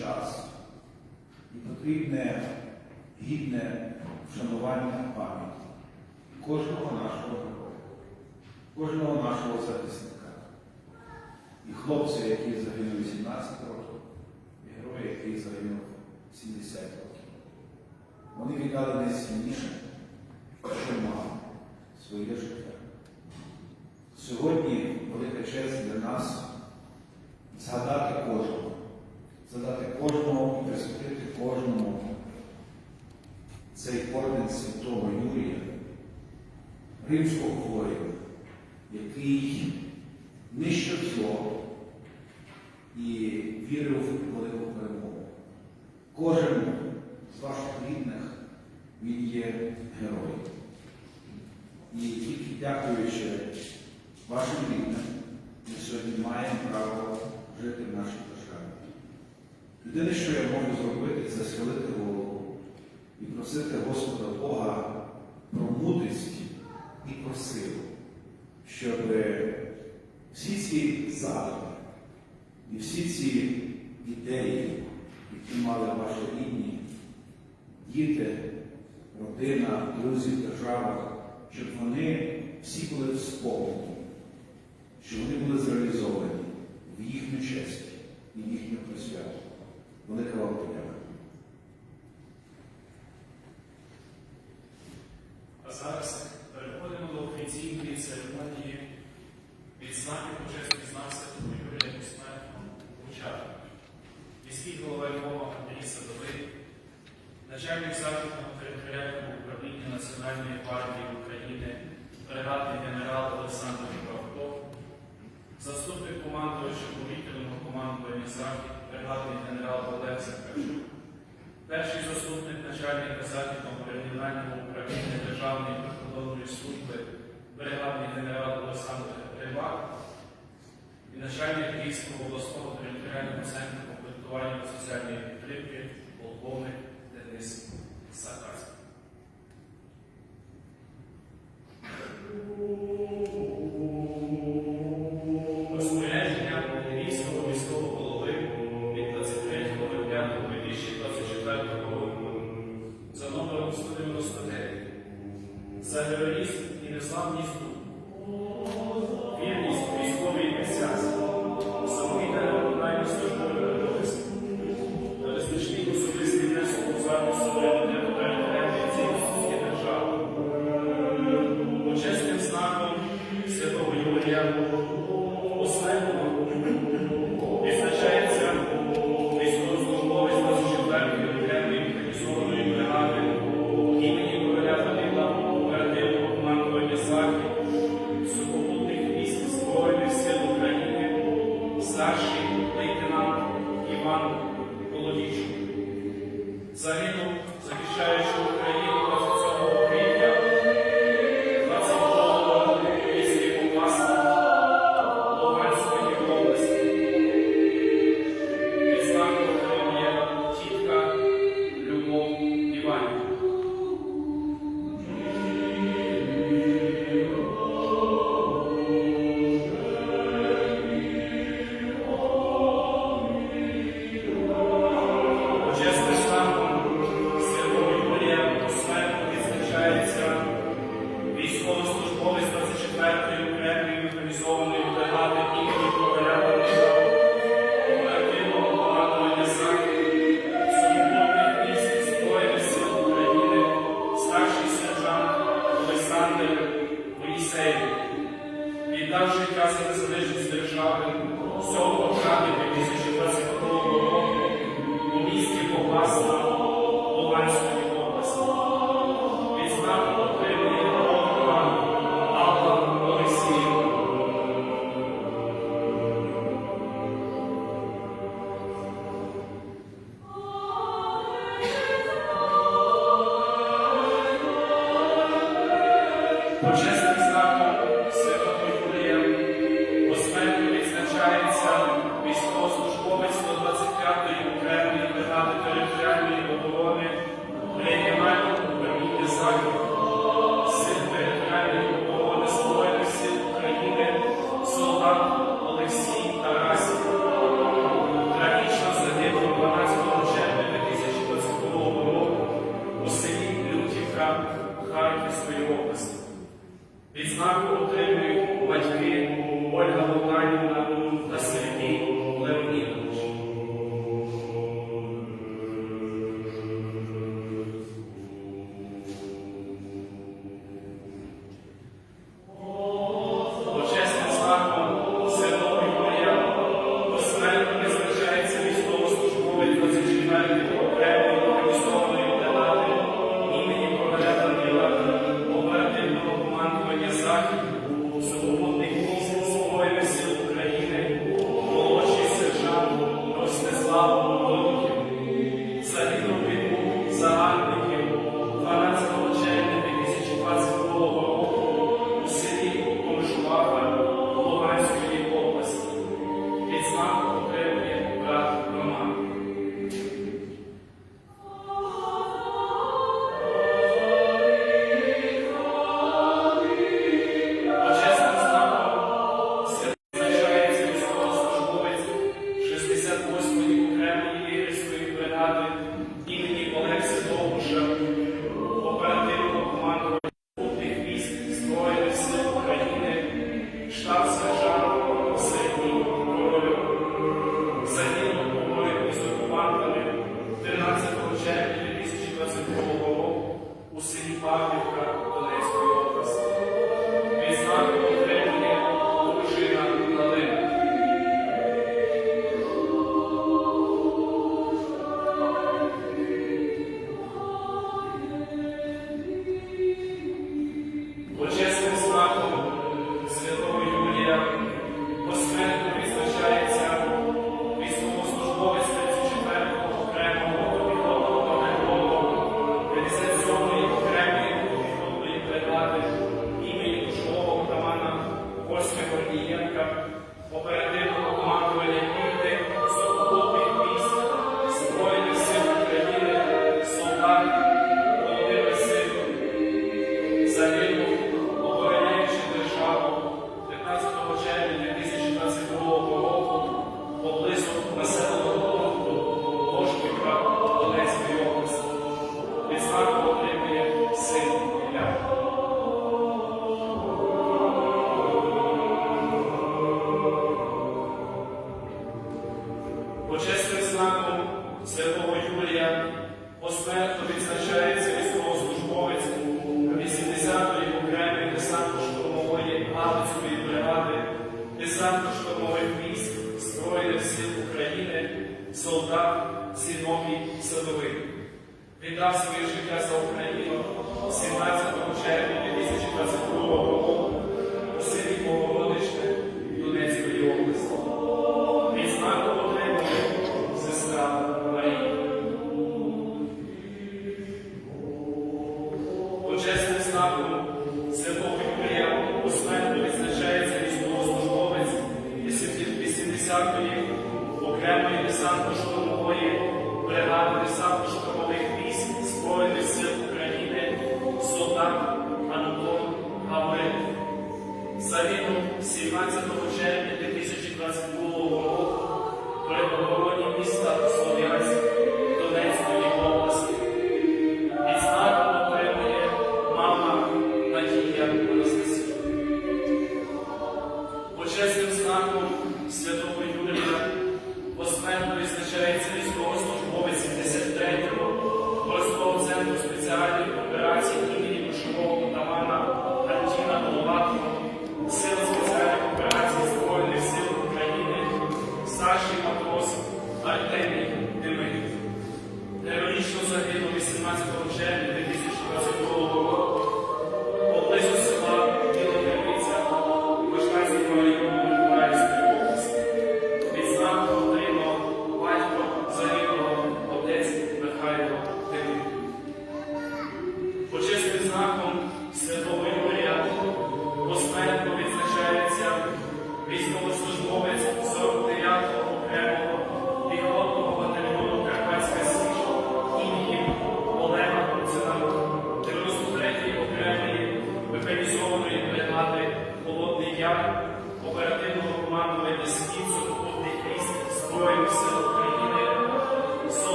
час і потрібне гідне вшанування пам'яті кожного нашого героя, кожного нашого захисника. І хлопця, який загинув 18 років, і героя, який загинув 70 років. Вони віддали найсильніше, що мав своє життя. що вони були зреалізовані в їхню честь і їхню присвяту. Велика вам подяка. На начальник Київського обласного територіального центру комплектування соціальної підтримки полковник Денис Сакарський.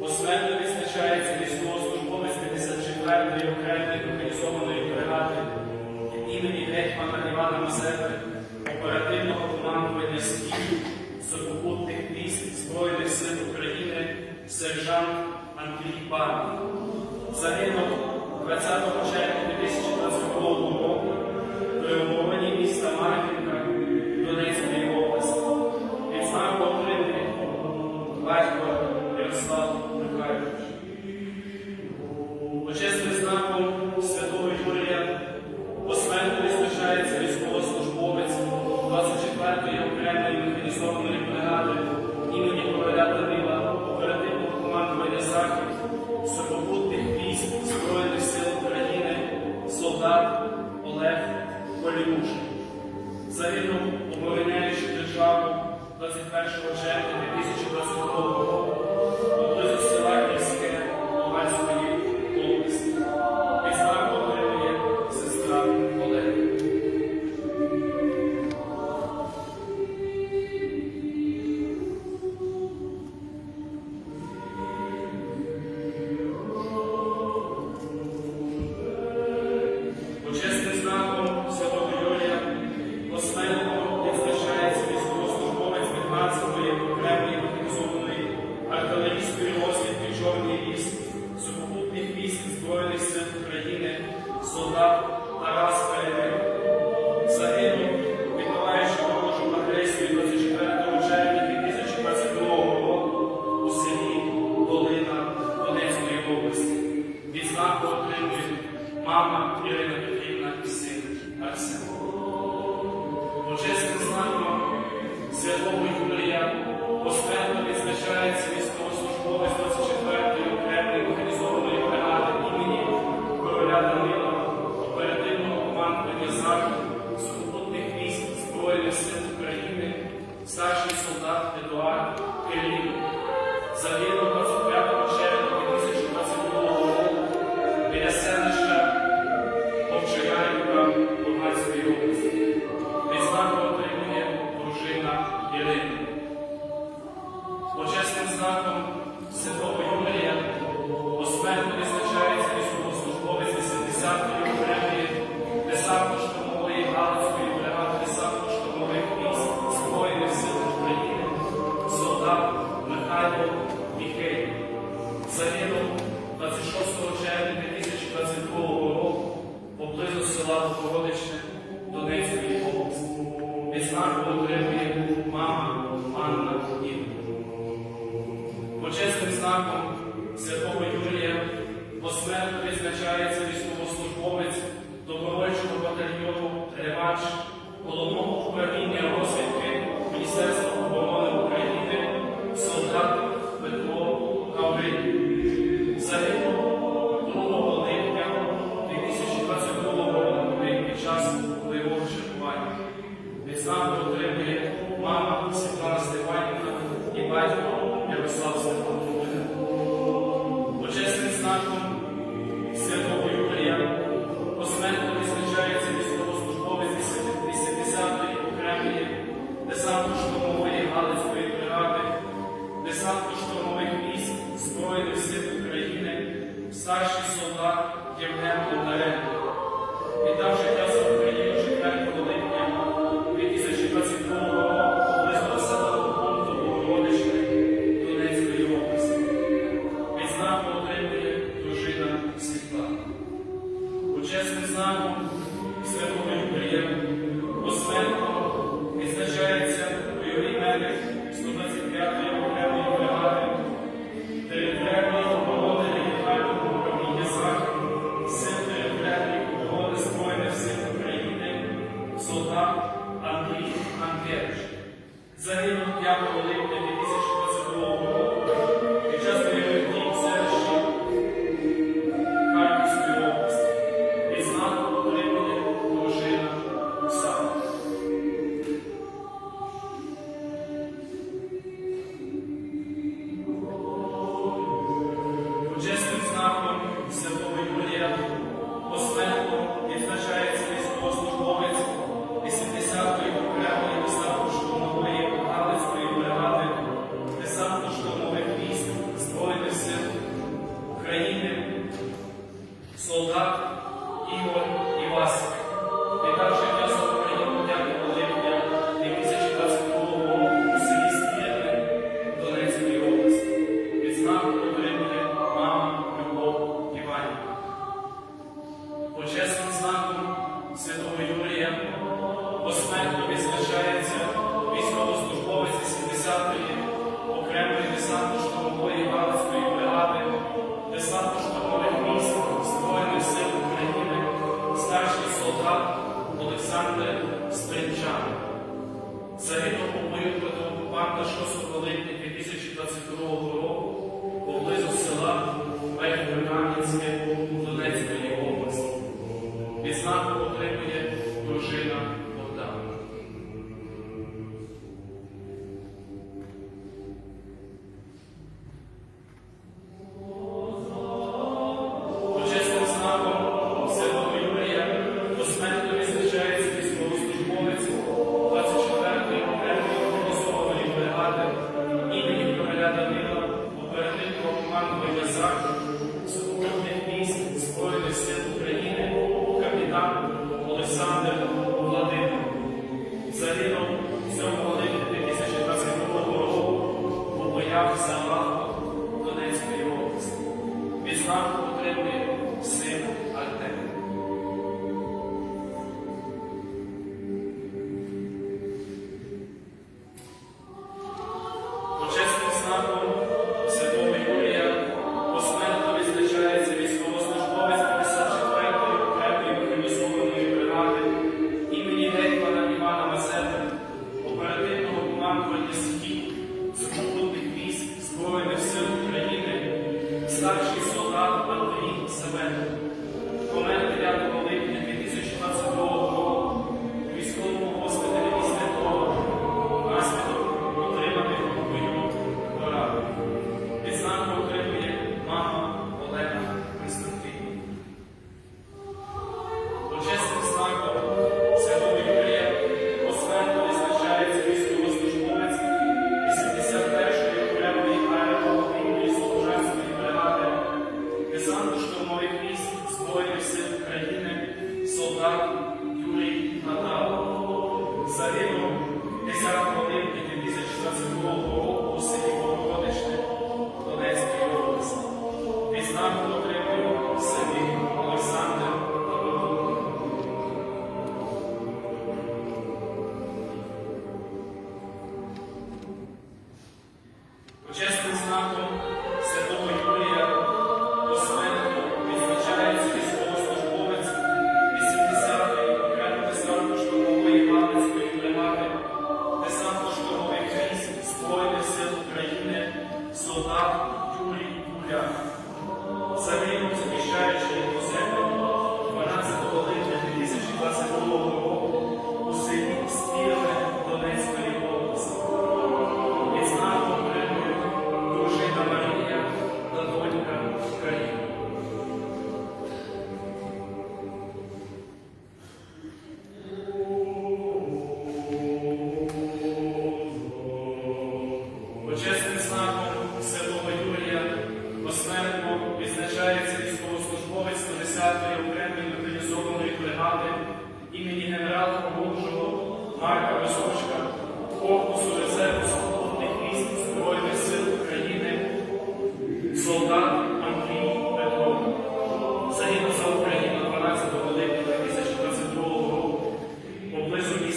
посмертно відзначається військовослужбовець 54-ї окремої організованої бригади імені гетьмана Івана Мазепи, оперативного командування Східів сухопутних військ Збройних сил України, сержант Андрій Барн. Загинув 20 червня 2000 собак Євген Бондаренко, віддав життя Почесним знаком Святого Юрія посмертно відзначається військовослужбовець 70-ї окремої десантно-штурмової галицької бригади, десантно-штурмових військ Збройних сил України, старший солдат Олександр Стрельчан. Загинув у бою проти окупанта 6 липня 2022 року.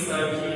serve you.